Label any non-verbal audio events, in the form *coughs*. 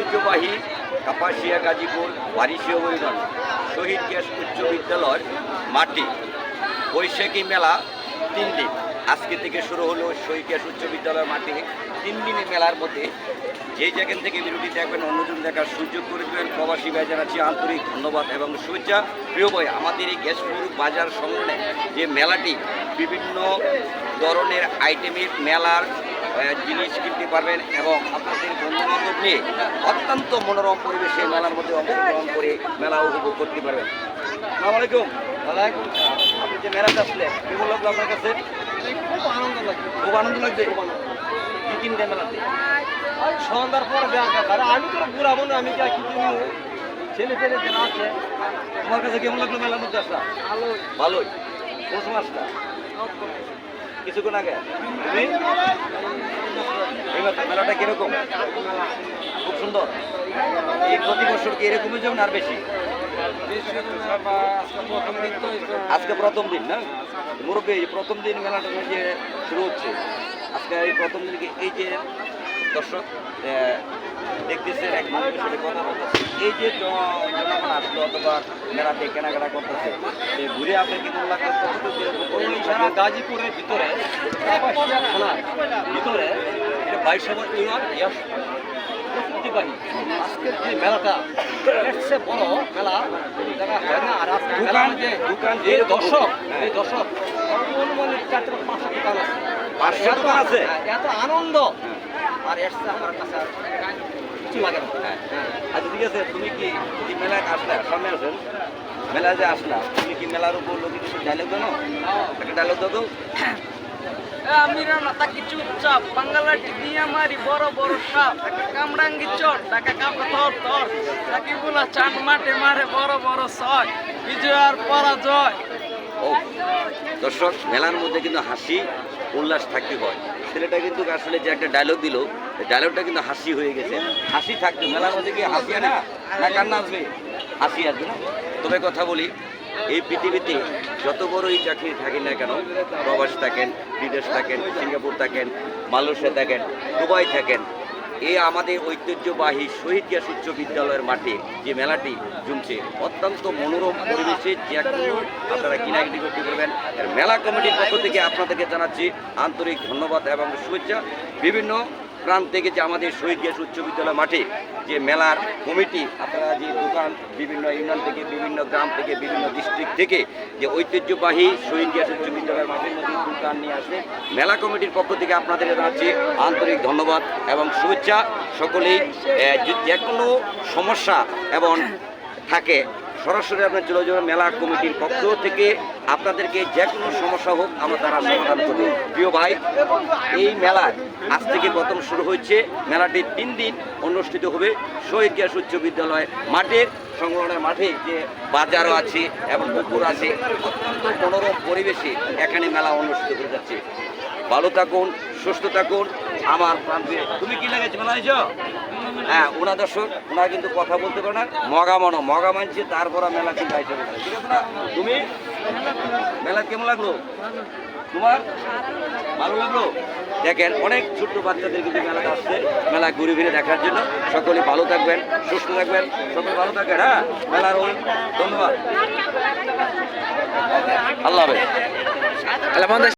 ঐতিহ্যবাহী কাপাসিয়া, গাজীপুর, বারিশিয়া ইউনিয়ন শহীদ গ্যাস উচ্চ বিদ্যালয় মাটি, বৈশাখী মেলা তিন দিন। আজকে থেকে শুরু হলো শহীদ গ্যাস উচ্চ বিদ্যালয় মাঠে তিন দিনের মেলার মধ্যে যে যেখান থেকে ভিডিওটি দেখবেন অন্যজন দেখার সুযোগ করে দেবেন। প্রবাসী ভাই জানাচ্ছি আন্তরিক ধন্যবাদ এবং শুভেচ্ছা। প্রিয় ভাই, আমাদের এই গ্যাসপুর বাজার সংলগ্নে যে মেলাটি বিভিন্ন ধরনের আইটেমের মেলার জিনিস কিনতে পারবেন এবং আপনাদের বন্ধু বান্ধব নিয়ে অত্যন্ত মনোরম পরিবেশে মেলার মধ্যে অংশগ্রহণ করে মেলা উপভোগ করতে পারবেন। আসসালামু আলাইকুম। ওয়ালাইকুম আপনি যে মেলাতে আসলেন কেমন লাগল আপনার কাছে? খুব আনন্দ লাগে খুব আনন্দ লাগছে? কি কিনতে মেলাতে? সন্ধ্যার পর দেখা আমি তো ঘুরাবো না আমি যা কিছু ছেলে ছেলে যারা আছে। তোমার কাছে কেমন লাগল মেলার মধ্যে আসা? ভালো ভালোই। কোন সময় আসলা? কিছুক্ষণ আগে। তুমি মেলা- মেলাটা কীরকম? খুব সুন্দর। এই প্রতি বছর কি এরকমই আর বেশি? আজকে প্রথম দিন না? মুরব্বী প্রথম দিন মেলাটা যে শুরু হচ্ছে। আজকে এই প্রথম দিনকে এই যে দর্শক দেখতেছেন, এক মানুষের সাথে কথা বলতেছে। এই যে জনগণ আসলো অথবা মেলাতে কেনাকাটা করতেছে ঘুরে আপনার কি সারা গাজীপুরের ভিতরে ভিতরে বাইশ নম্বর ইউনিয়ন ইয়াস ঐতিহ্যবাহী আজকের যে মেলাটা বড় মেলা কোনো জায়গায় হয় না আর আজকে মেলার দোকান- এই দর্শক হ্যাঁ। এই দর্শক অনুমানিক চার থেকে পাঁচশো দোকান আছে। পাঁচশো এত- দোকান আছে? হ্যাঁ, এত আনন্দ। আর আমার কাছে আর কিছু লাগে না। হ্যাঁ আচ্ছা ঠিক আছে তুমি কি এই মেলায় আসলে সামনে আসেন? মেলায় যে আসলা তুমি কি মেলার উপর লোকে কিছু ডায়লগ জানো? একটা ডায়লগ দাও *coughs* তো আমি রানা তাকি চুপচাপ বাঙ্গালাটি দিয়া মারি বড় বড় সাপ। তাকে কামড়াঙ্গি চট তাকে কাপড় থর থর তাকে বলা চান মাঠে মারে বড় বড় ছয়। বিজয় আর পরাজয়। ও, দর্শক, মেলার মধ্যে কিন্তু হাসি, উল্লাস থাকতে হয়। ছেলেটা কিন্তু আসলে যে একটা ডায়লগ দিল ডায়লগটা কিন্তু হাসি হয়ে গেছে। হাসি থাকতো, মেলার মধ্যে কি হাসি না? কান্না আসবে হাসি আসবে না। তবে কথা বলি এই পৃথিবীতে যত বড়ই চাকরি থাকেন না কেন, প্রবাস থাকেন, বিদেশ থাকেন, সিঙ্গাপুর থাকেন, মালয়েশিয়া থাকেন, দুবাই থাকেন এই আমাদের ঐতিহ্যবাহী শহীদ গ্যাস উচ্চ বিদ্যালয়ের মাঠে যে মেলাটি জমছে, অত্যন্ত মনোরম পরিবেশে কোনো আপনারা কিনাকিনি করতে পারবেন। মেলা কমিটির পক্ষ থেকে আপনাদেরকে জানাচ্ছি আন্তরিক ধন্যবাদ এবং শুভেচ্ছা। বিভিন্ন প্রান্ত থেকে যে আমাদের শহীদ গ্যাস উচ্চ বিদ্যালয় মাঠে। যে মেলার কমিটি, আপনারা যে দোকান, বিভিন্ন ইউনিয়ন থেকে, বিভিন্ন গ্রাম থেকে, বিভিন্ন ডিস্ট্রিক্ট থেকে যে ঐতিহ্যবাহী শহীদ গ্যাস উচ্চ বিদ্যালয়ের মাঠের মধ্যে দোকান নিয়ে আসে, মেলা কমিটির পক্ষ থেকে আপনাদের জানাচ্ছি আন্তরিক ধন্যবাদ এবং শুভেচ্ছা। সকলেই যে কোনো সমস্যা এবং থাকে সরাসরি আপনার চলে যাবেন মেলা কমিটির পক্ষ থেকে। আপনাদেরকে যে কোনো সমস্যা হোক, আমরা তারা সমাধান করবে। প্রিয় ভাই, এই মেলায় আজ থেকে প্রথম শুরু হয়েছে। মেলাটি তিন দিন অনুষ্ঠিত হবে। শহীদ গ্যাস উচ্চ বিদ্যালয় মাঠের সংলগ্নের মাঠে যে বাজারও আছে এবং পুকুর আছে অত্যন্ত মনোরম পরিবেশে এখানে মেলা অনুষ্ঠিত হয়ে যাচ্ছে। ভালো থাকুন, সুস্থ থাকুন। আমার প্রান্তে তুমি কি লাগেছে মেলা আইছো হ্যাঁ ওনা দর্শক ওনারা কিন্তু কথা বলতে পারে না। মগা মনো মগা মানছে তারপর মেলা কিন্তু আইসে ঠিক আছে না? তুমি? মেলা কেমন লাগল? তোমার? ভালো লাগল? দেখেন, অনেক ছোট্ট বাচ্চাদের কিন্তু মেলাতে আসছে, মেলা ঘুরে ফিরে দেখার জন্য। সকলে ভালো থাকবেন, সুস্থ থাকবেন, সকলে ভালো থাকবেন হ্যাঁ? মেলার ধন্যবাদ। আল্লাহ